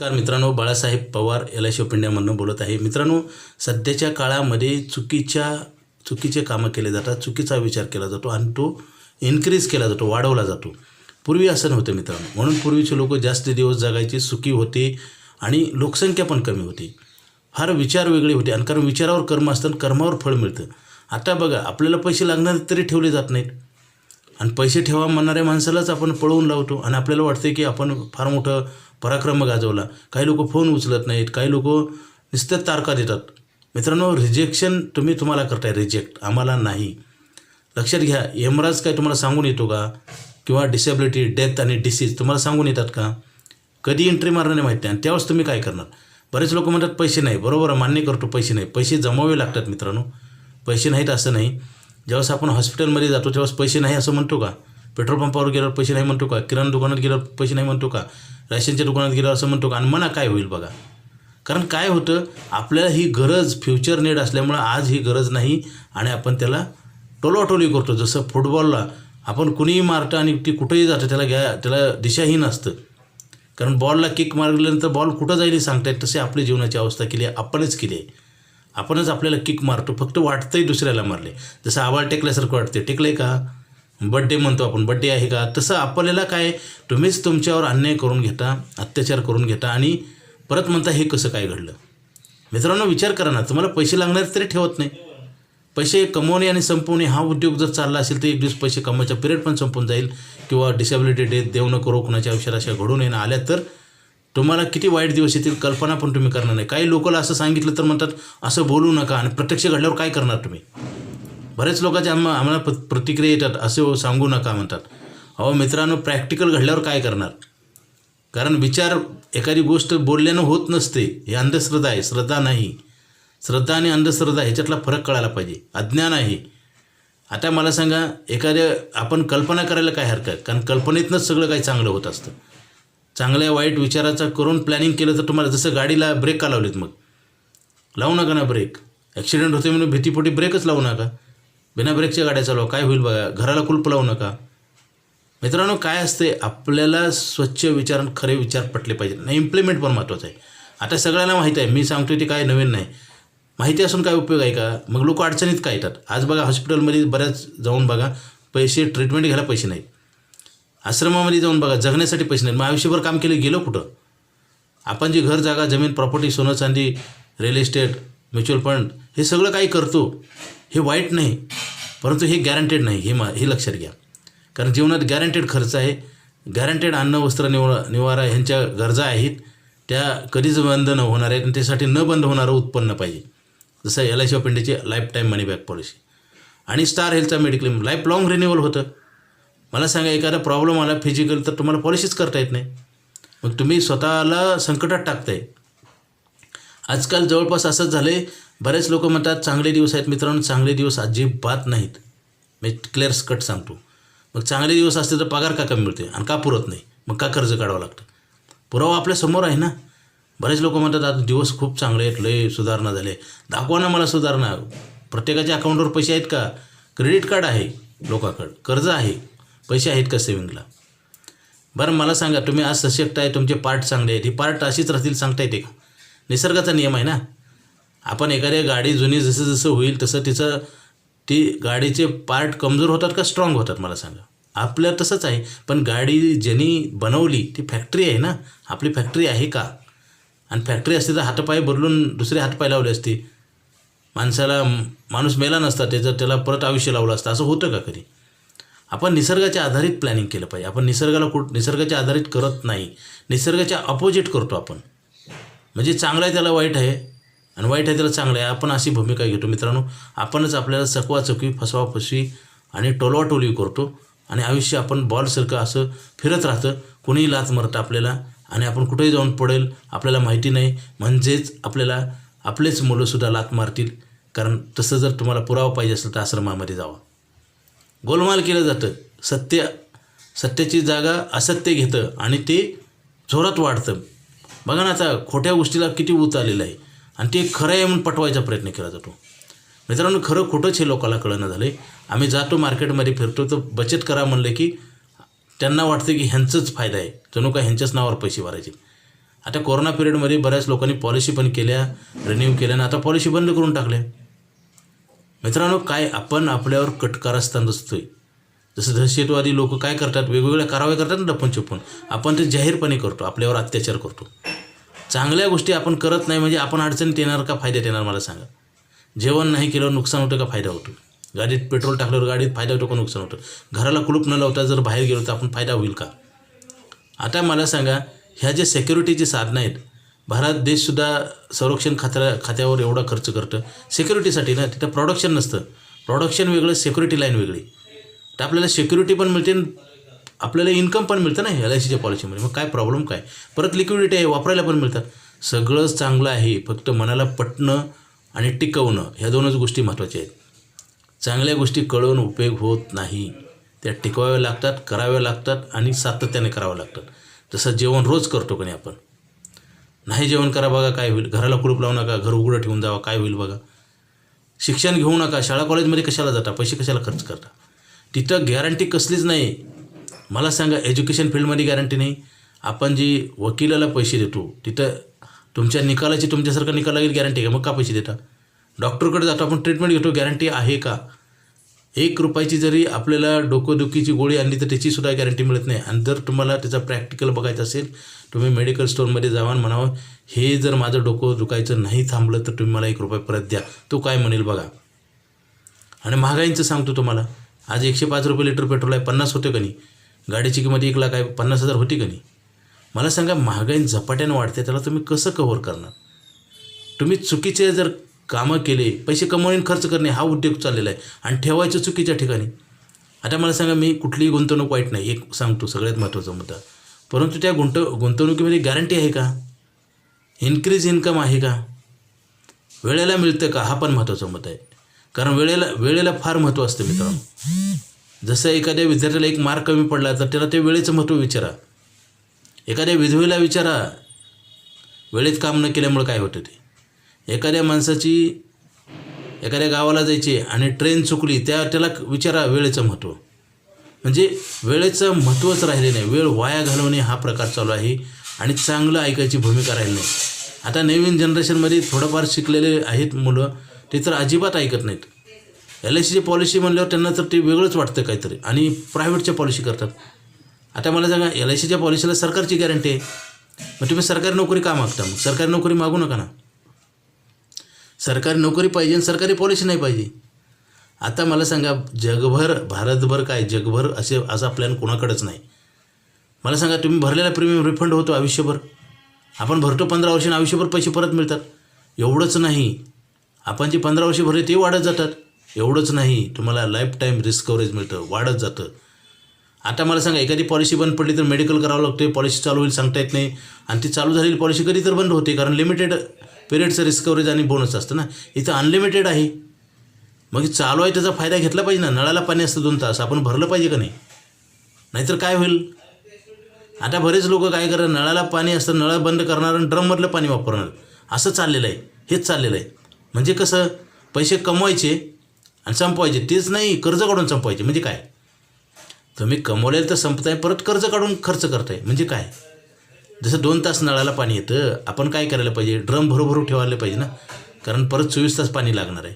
नमस्कार मित्रांनो Balasaheb Pawar L I C of बोलत आहे. मित्रांनो सध्याच्या काळामध्ये चुकीच्या चुकीचे कामं केले जातात चुकीचा विचार केला जातो आणि तो इन्क्रीज केला जातो वाढवला जातो. पूर्वी असं नव्हतं मित्रांनो. म्हणून पूर्वीचे लोक जास्त दिवस जगायचे सुखी होते आणि लोकसंख्या पण कमी होती. फार विचार वेगळे होते आणि कारण विचारावर कर्म असतं आणि कर्मावर फळ मिळतं. आता बघा आपल्याला पैसे लागणार तरी ठेवले जात नाहीत. आणि पैसे ठेवा म्हणणाऱ्या माणसालाच आपण पळवून लावतो आणि आपल्याला वाटते की आपण फार मोठं पराक्रम गाजवला. काही लोक फोन उचलत नाहीत काही लोक नुसत्या तारखा देतात. मित्रांनो रिजेक्शन तुम्ही तुम्हाला करताय रिजेक्ट आम्हाला नाही. लक्षात घ्या यमराज काय तुम्हाला सांगून येतो का? किंवा डिसेबिलिटी डेथ आणि डिसीज तुम्हाला सांगून येतात का? कधी एंट्री मारणं नाही माहिती आणि त्यावेळेस तुम्ही काय करणार? बरेच लोक म्हणतात पैसे नाही. बरोबर मान्य करतो पैसे नाही. पैसे जमावे लागतात मित्रांनो. पैसे नाहीत असं नाही. ज्यावेळेस आपण हॉस्पिटलमध्ये जातो त्यावेळेस पैसे नाही असं म्हणतो का? पेट्रोल पंपावर गेल्यावर पैसे नाही म्हणतो का? किराणा दुकानात गेल्यावर पैसे नाही म्हणतो का? राशनच्या दुकानात गेल्यावर असं म्हणतो का? आणि मना काय होईल बघा? कारण काय होतं? आपल्याला ही गरज फ्युचर नीड असल्यामुळं आज ही गरज नाही आणि आपण त्याला टोलाटोली करतो. जसं फुटबॉलला आपण कुणीही मारतं आणि ती कुठेही जातं त्याला घ्या त्याला दिशाहीन असतं. कारण बॉलला किक मारल्यानंतर बॉल कुठं जाईल हे सांगता येत तसे आपली जीवनाची अवस्था केली आहे आपणच केली आहे. आपणच आपल्याला किक मारतो फक्त वाटतंही दुसऱ्याला मारले. जसं आवाज टेकल्यासारखं वाटते टेकलं आहे का? बड्डे म्हणतो आपण. बड्डे आहे का? तसं आपल्याला काय? तुम्हीच तुमच्यावर अन्याय करून घेता अत्याचार करून घेता आणि परत म्हणता हे कसं काय घडलं? मित्रांनो विचार करा ना. तुम्हाला पैसे लागणार तरी ठेवत नाही. पैसे कमवणे आणि संपवणे हा उद्योग जर चालला असेल तर एक दिवस पैसे कमवायचा पिरियड पण संपून जाईल. किंवा डिसेबिलिटी डेथ देऊ नको करो कुणाच्या आयुष्यात अशा घडून येणं आल्या तर तुम्हाला किती वाईट दिवस येतील? कल्पना पण तुम्ही करणार नाही. काही लोकांना असं सांगितलं तर म्हणतात असं बोलू नका. आणि प्रत्यक्ष घडल्यावर काय करणार तुम्ही? बरेच लोकांचे आम्हा आम्हाला प प्रतिक्रिया येतात असे सांगू नका म्हणतात. अहो मित्रांनो प्रॅक्टिकल घडल्यावर काय करणार? कारण विचार एखादी गोष्ट बोलल्यानं होत नसते. हे अंधश्रद्धा आहे. श्रद्धा नाही. श्रद्धा आणि अंधश्रद्धा ह्याच्यातला फरक कळायला पाहिजे. अज्ञान आहे. आता मला सांगा एखाद्या आपण कल्पना करायला काय हरकत? आहे? कारण कल्पनेतनंच सगळं काही चांगलं होत असतं. चांगल्या वाईट विचाराचा करून प्लॅनिंग केलं तर तुम्हाला जसं गाडीला ब्रेक का लावलेत मग? लावू नका ना ब्रेक ॲक्सिडेंट होते म्हणून भीतीपोटी ब्रेकच लावू नका. बिना ब्रेकच्या गाड्या चालवा काय होईल बघा घराला कुलप लावू नका. मित्रांनो काय असते आपल्याला स्वच्छ विचार आणि खरे विचार पटले पाहिजे नाही इम्प्लिमेंट पण महत्त्वाचं आहे. आता सगळ्यांना माहीत आहे मी सांगतो ते काय नवीन नाही. माहिती असून काय उपयोग आहे का? मग लोक अडचणीत काय येतात? आज बघा हॉस्पिटलमध्ये बऱ्याच जाऊन बघा पैसे ट्रीटमेंट घ्यायला पैसे नाहीत. आश्रमामध्ये जाऊन बघा जगण्यासाठी पैसे नाहीत. मग आयुष्यभर काम केलं गेलं कुठं? आपण जे घर जागा जमीन प्रॉपर्टी सोनं चांदी रिअल इस्टेट म्युच्युअल फंड हे सगळं काही करतो. हे वाईट नाही परंतु हे गॅरंटेड नाही हे मा हे लक्षात घ्या. कारण जीवनात गॅरंटेड खर्च आहे गॅरंटेड अन्न वस्त्र निवारा निवारा ह्यांच्या गरजा आहेत त्या कधीच बंद न होणार आहेत आणि त्यासाठी न बंद होणारं उत्पन्न पाहिजे. जसं एल आय सी ऑफ इंडियाची life time money back policy आणि स्टार हेल्थचा मेडिक्लेम लाईफ लाँग रिन्युअल होतं. मला सांगा एखादा प्रॉब्लेम आला फिजिकल तर तुम्हाला पॉलिसीच करता येत नाही. मग तुम्ही स्वतःला संकटात टाकताय. आजकाल जवळपास असंच झालं आहे बरेच लोक म्हणतात चांगले दिवस आहेत मित्रांनो चांगले दिवस अजिबात नाहीत. मी क्लिअर कट सांगतो. मग चांगले दिवस असते तर पगार का कमी मिळते आणि का पुरत नाही? मग का कर्ज काढावं लागतं? पुरावा आपल्यासमोर आहे ना. बरेच लोक म्हणतात आता दिवस खूप चांगले आहेत लय सुधारणा झाले. दाखवा ना मला सुधारणा. प्रत्येकाच्या अकाउंटवर पैसे आहेत का? क्रेडिट कार्ड आहे लोकांकडं. कर्ज आहे. पैसे आहेत का सेविंगला बरं मला सांगा तुम्ही आज सशक्त आहे तुमचे पार्ट चांगले आहेत. ही पार्ट अशीच राहतील सांगता येते का? निसर्गाचा नियम आहे ना. आपण एखाद्या गाडी जुनी जसं जसं होईल तसं तिचं ती गाडीचे पार्ट कमजोर होतात का स्ट्रॉंग होतात मला सांगा. आपलं तसंच आहे पण गाडी ज्यांनी बनवली ती फॅक्टरी आहे ना. आपली फॅक्टरी आहे का? आणि फॅक्टरी असते तर हातपाय बदलून दुसरे हातपाय लावले असते. माणसाला माणूस मेला नसता त्याचं त्याला परत आयुष्य लावलं असतं. असं होतं का कधी? आपण निसर्गाच्या आधारित प्लॅनिंग केलं पाहिजे. आपण निसर्गाला कुठ निसर्गाच्या आधारित करत नाही. निसर्गाच्या अपोजिट करतो आपण. म्हणजे चांगलं आहे त्याला वाईट आहे. आणि वाईट आहे त्याला चांगलं आहे. आपण अशी भूमिका घेतो मित्रांनो. आपणच आपल्याला चकवाचकवी चकवी फसवा फसवी आणि टोलवाटोलवी करतो. आणि आयुष्य आपण बॉलसारखं असं फिरत राहतं. कुणीही लाच मारतं आपल्याला. आणि आपण कुठेही जाऊन पडेल आपल्याला माहिती नाही. म्हणजेच आपल्याला आपलेच मुलंसुद्धा लात मारतील. कारण तसं जर तुम्हाला पुरावा पाहिजे असेल तर आश्रमामध्ये जावा. गोलमाल केलं जातं. सत्य सत्याची जागा असत्य घेतं आणि ते जोरात वाढतं. बघा ना आता खोट्या गोष्टीला किती ऊत आलेलं आहे. आणि ते खरं आहे म्हणून पटवायचा प्रयत्न केला जातो. मित्रांनो खरं खोटंच हे लोकांना कळणं झालं आहे आम्ही जातो मार्केटमध्ये फिरतो तर बचत करा म्हणलं की त्यांना वाटतं की ह्यांचंच फायदा आहे. जणू का ह्यांच्याच नावावर पैसे भरायचे. आता कोरोना पिरियडमध्ये बऱ्याच लोकांनी पॉलिसी पण केल्या रिन्यू केल्या आणि आता पॉलिसी बंद करून टाकल्या. मित्रांनो काय आपण आपल्यावर कटकारस्थान असतोय. जसं दहशतवादी लोक काय करतात? वेगवेगळ्या कारवाई करतात ना डपून छपून आपण ते जाहीरपणे करतो आपल्यावर अत्याचार करतो. चांगल्या गोष्टी आपण करत नाही म्हणजे आपण अडचणीत येणार का फायद्यात येणार मला सांगा. जेवण नाही केल्यावर नुकसान होतं का फायदा होतो? गाडीत पेट्रोल टाकल्यावर गाडीत फायदा होतो का नुकसान होतं? घराला कुलूप न लावता जर बाहेर गेलो तर आपण फायदा होईल का? आता मला सांगा ह्या ज्या सेक्युरिटीची साधनं आहेत भारत देशसुद्धा संरक्षण खात्या खात्यावर एवढा खर्च करतं. सिक्युरिटीसाठी ना तिथं प्रोडक्शन नसतं. प्रोडक्शन वेगळं सिक्युरिटी लाईन वेगळी. तर आपल्याला सिक्युरिटी पण मिळते आपल्याला इन्कम पण मिळतं ना एल आय सीच्या पॉलिसीमध्ये मग काय प्रॉब्लेम काय? परत लिक्विडिटी आहे वापरायला पण मिळतात. सगळंच चांगलं आहे. फक्त मनाला पटणं आणि टिकवणं ह्या दोनच गोष्टी महत्त्वाच्या आहेत. चांगल्या गोष्टी कळवून उपयोग होत नाही. त्या टिकवाव्या लागतात कराव्या लागतात आणि सातत्याने कराव्या लागतात जसं जेवण रोज करतो का नाही आपण? नाही जेवण करा बघा काय होईल? घराला कुलूप लावू नका घर उघडं ठेवून जावा काय होईल बघा? शिक्षण घेऊ नका. शाळा कॉलेजमध्ये कशाला जाता? पैसे कशाला खर्च करता? तिथं गॅरंटी कसलीच नाही. मला सांगा एज्युकेशन फील्डमध्ये गॅरंटी नाही. आपण जी वकिलाला पैसे देतो तिथं तुमच्या निकालाची तुमच्यासारखा निकाल लागेल गॅरंटी का? मग का पैसे देता? डॉक्टरकडे जातो आपण ट्रीटमेंट घेतो गॅरंटी आहे का? एक रुपयाची जरी आपल्याला डोकोदुखीची गोळी आणली तर त्याचीसुद्धा गॅरंटी मिळत नाही. आणि जर तुम्हाला त्याचा प्रॅक्टिकल बघायचं असेल तुम्ही मेडिकल स्टोअरमध्ये जावा म्हणावं हे जर माझं डोकं दुखायचं नाही थांबलं तर तुम्ही मला एक रुपये परत द्या. तो काय म्हणेल बघा. आणि महागाईंचं सांगतो तुम्हाला. आज एकशे पाच रुपये लिटर पेट्रोल आहे पन्नास होते का नाही? गाडीची किंमत एक लाख आहे पन्नास हजार होती का नाही? मला सांगा महागाई झपाट्यानं वाढते त्याला तुम्ही कसं कव्हर करणार? तुम्ही चुकीचे जर कामं केले पैसे कमवून खर्च करणे हा उद्योग चाललेला आहे आणि ठेवायचं चुकीच्या ठिकाणी. आता मला सांगा मी कुठलीही गुंतवणूक वाईट नाही एक सांगतो सगळ्यात महत्त्वाचा मुद्दा. परंतु त्या गुंत गुंतवणुकीमध्ये गॅरंटी आहे का? इन्क्रीज इन्कम आहे का? वेळेला मिळतं का? हा पण महत्त्वाचा मुद्दा आहे. कारण वेळेला वेळेला फार महत्त्व असतं मित्रांनो. जसं एखाद्या विद्यार्थ्याला एक मार्क कमी पडला तर त्याला ते वेळेचं महत्त्व विचारा. एखाद्या विधवेला विचारा वेळेत काम न केल्यामुळं काय होतं ते? एखाद्या माणसाची एखाद्या गावाला जायची आणि ट्रेन चुकली त्या त्याला विचारा वेळेचं महत्त्व. म्हणजे वेळेचं महत्त्वच राहिले नाही. वेळ वाया घालवणे हा प्रकार चालू आहे आणि चांगलं ऐकायची भूमिका राहिली नाही. आता नवीन जनरेशनमध्ये थोडंफार शिकलेले आहेत मुलं ते तर अजिबात ऐकत नाहीत. एल आय सीची पॉलिसी म्हणल्यावर त्यांना तर ते वेगळंच वाटतं काहीतरी. आणि प्रायव्हेटच्या पॉलिसी करतात. आता मला सांगा एल आय सीच्या पॉलिसीला सरकारची गॅरंटी आहे? मग तुम्ही सरकारी नोकरी का मागता मग? सरकारी नोकरी मागू नका ना. सरकारी नोकरी पाहिजे आणि सरकारी पॉलिसी नाही पाहिजे. आता मला सांगा जगभर भारतभर काय? जगभर असे असा प्लॅन कोणाकडेच नाही. मला सांगा तुम्ही भरलेला प्रीमियम रिफंड होतो आयुष्यभर. आपण भरतो पंधरा वर्षांनी आयुष्यभर पैसे परत मिळतात. एवढंच नाही. आपण जे पंधरा वर्षे भरले ते वाढत जातात. एवढंच नाही तुम्हाला लाईफ टाईम रिस्क कव्हरेज मिळतं वाढत जातं. आता मला सांगा एखादी पॉलिसी बंद पडली तर मेडिकल करावं लागते पॉलिसी चालू होईल सांगता येत नाही. आणि ती चालू झालेली पॉलिसी कधी तर बंद होते कारण लिमिटेड पिरियडचं रिस्क कव्हरेज आणि बोनस असतं ना. इथं अनलिमिटेड आहे. मग चालू आहे त्याचा फायदा घेतला पाहिजे ना. नळाला पाणी असतं दोन तास आपण भरलं पाहिजे का नाही? नाहीतर काय होईल? आता बरेच लोक काय करणार नळाला पाणी असतं नळ बंद करणार आणि ड्रममधलं पाणी वापरणार. असं चाललेलं आहे हेच चाललेलं आहे. म्हणजे कसं पैसे कमवायचे आणि संपवायचे. तेच नाही कर्ज काढून संपवायचे. म्हणजे काय? तुम्ही कमवलेलं तर संपताय परत कर्ज काढून खर्च करताय. म्हणजे काय? जसं दोन तास नळाला पाणी येतं आपण काय करायला पाहिजे? ड्रम भरू ठेवायला पाहिजे ना? कारण परत चोवीस तास पाणी लागणार आहे.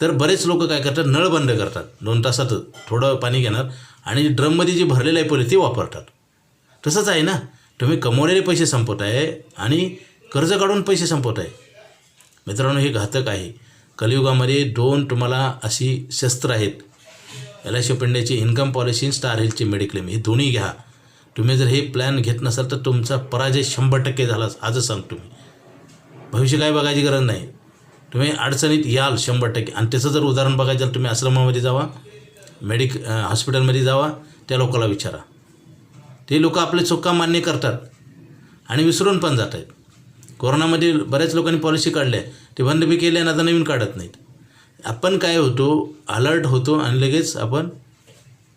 तर बरेच लोक काय करतात? नळ बंद करतात. दोन तासात थोडं पाणी घेणार आणि ड्रममध्ये जे भरलेलं आहे पहिले ते वापरतात. तसंच आहे ना? तुम्ही कमवलेले पैसे संपवत आहे आणि कर्ज काढून पैसे संपवत आहे. मित्रांनो हे घातक आहे. कलियुगामध्ये दोन तुम्हाला अशी शस्त्र आहेत. एल आय सी पंड्याची इन्कम पॉलिसी स्टार हेल्थची मेडिक्लेम हे दोन्ही घ्या. तुम्ही जर हे प्लॅन घेत नसाल तर तुमचा पराजय शंभर टक्के झाला आजच सांगतो मी. भविष्य काय बघायची गरज नाही. तुम्ही अडचणीत याल शंभर टक्के. आणि त्याचं जर उदाहरण बघायचं तुम्ही आश्रमामध्ये जावा मेडिक हॉस्पिटलमध्ये जावा त्या लोकाला विचारा. ते लोक आपले चुका मान्य करतात आणि विसरून पण जात आहेत कोरोनामध्ये बऱ्याच लोकांनी पॉलिसी काढल्या. ते बंद बी केले आणि आता नवीन काढत नाहीत. आपण काय होतो? अलर्ट होतो आणि लगेच आपण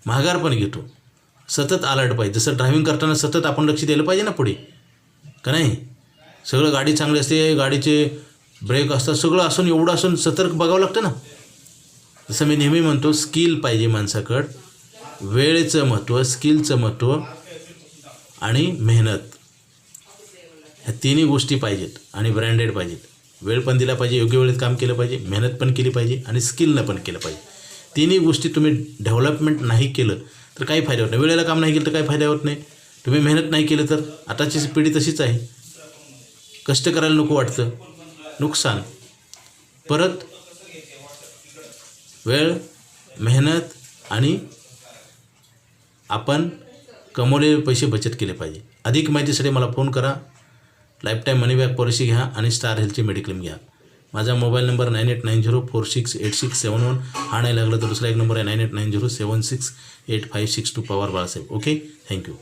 माघार पण घेतो. सतत अलर्ट पाहिजे. जसं ड्रायव्हिंग करताना सतत आपण लक्ष दिलं पाहिजे ना पुढे. का नाही? सगळं गाडी चांगली असते गाडीचे ब्रेक असतात सगळं असून एवढं असून सतर्क बघावं लागतं ना. जसं मी नेहमी म्हणतो स्किल पाहिजे माणसाकडं. वेळेचं महत्त्व स्किलचं महत्त्व आणि मेहनत. ह्या तिन्ही गोष्टी पाहिजेत आणि ब्रँडेड पाहिजेत. वेळ पण दिला पाहिजे योग्य वेळेत काम केलं पाहिजे मेहनत पण केली पाहिजे आणि स्किलनं पण केलं पाहिजे. तिन्ही गोष्टी तुम्ही डेव्हलपमेंट नाही केलं तर काही फायदा होत नाही. वेळेला काम नाही केलं तर काही फायदा होत नाही. तुम्ही मेहनत नाही केलं तर आताची पिढी तशीच आहे. कष्ट करायला नको वाटतं. नुकसान. परत वेळ मेहनत आणि आपण कमवलेले पैसे बचत केले पाहिजे. अधिक माहितीसाठी मला फोन करा. लाईफटाईम मनी बॅक पॉलिसी घ्या आणि स्टार हेल्थची मेडिक्लेम घ्या. माझा mobile number nine eight nine zero four six eight six seven one हा नाही लागला तर दुसरा एक नंबर आहे nine eight nine zero seven six eight five six two Pawar Balasaheb. Okay thank you